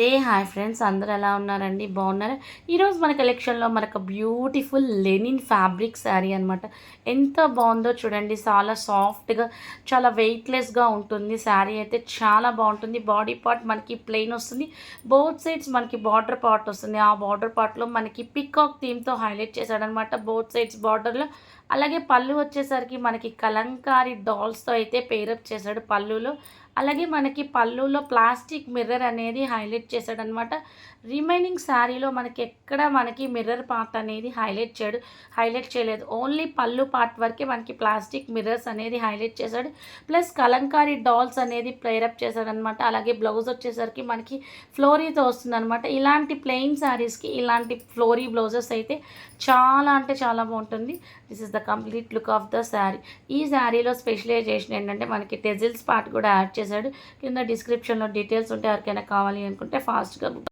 నమస్తే. Hi friends అందరూ ఎలా ఉన్నారండి? బాగున్నారా? ఈరోజు మన కలెక్షన్లో మనకు బ్యూటిఫుల్ లెనిన్ ఫ్యాబ్రిక్ శారీ అనమాట ఎంత బాగుందో చూడండి. చాలా సాఫ్ట్గా చాలా వెయిట్లెస్గా ఉంటుంది. శారీ అయితే చాలా బాగుంటుంది. బాడీ పార్ట్ మనకి ప్లెయిన్ వస్తుంది. బోత్ సైడ్స్ మనకి బార్డర్ పార్ట్ వస్తుంది. ఆ బార్డర్ పార్ట్లో మనకి పికాక్ థీమ్తో హైలైట్ చేశాడనమాట బోత్ సైడ్స్ బార్డర్లో. అలాగే పళ్ళు వచ్చేసరికి మనకి కలంకారీ డాల్స్తో అయితే పేరప్ చేశాడు పళ్ళులో. అలాగే మనకి పళ్ళులో ప్లాస్టిక్ మిర్రర్ అనేది హైలైట్ చేశాడనమాట రిమైనింగ్ శారీలో మనకి ఎక్కడ మనకి మిర్రర్ పార్ట్ అనేది హైలైట్ చేయడు హైలైట్ చేయలేదు. ఓన్లీ పళ్ళు పార్ట్ వరకే మనకి ప్లాస్టిక్ మిర్రర్స్ అనేది హైలైట్ చేశాడు. ప్లస్ కలంకారీ డాల్స్ అనేది ప్లేరప్ చేశాడనమాట అలాగే బ్లౌజ్ వచ్చేసరికి మనకి ఫ్లోరీతో వస్తుందనమాట ఇలాంటి ప్లెయిన్ శారీస్కి ఇలాంటి ఫ్లోరీ బ్లౌజెస్ అయితే చాలా అంటే చాలా బాగుంటుంది. This is the complete look of the sari ఈ శారీలో స్పెషలైజేషన్ ఏంటంటే మనకి టెజిల్స్ పార్ట్ కూడా యాడ్ చేశాడు. కింద డిస్క్రిప్షన్లో డీటెయిల్స్ ఉంటే ఎవరికైనా కావాలి అనుకుంటే ఫాస్ట్గా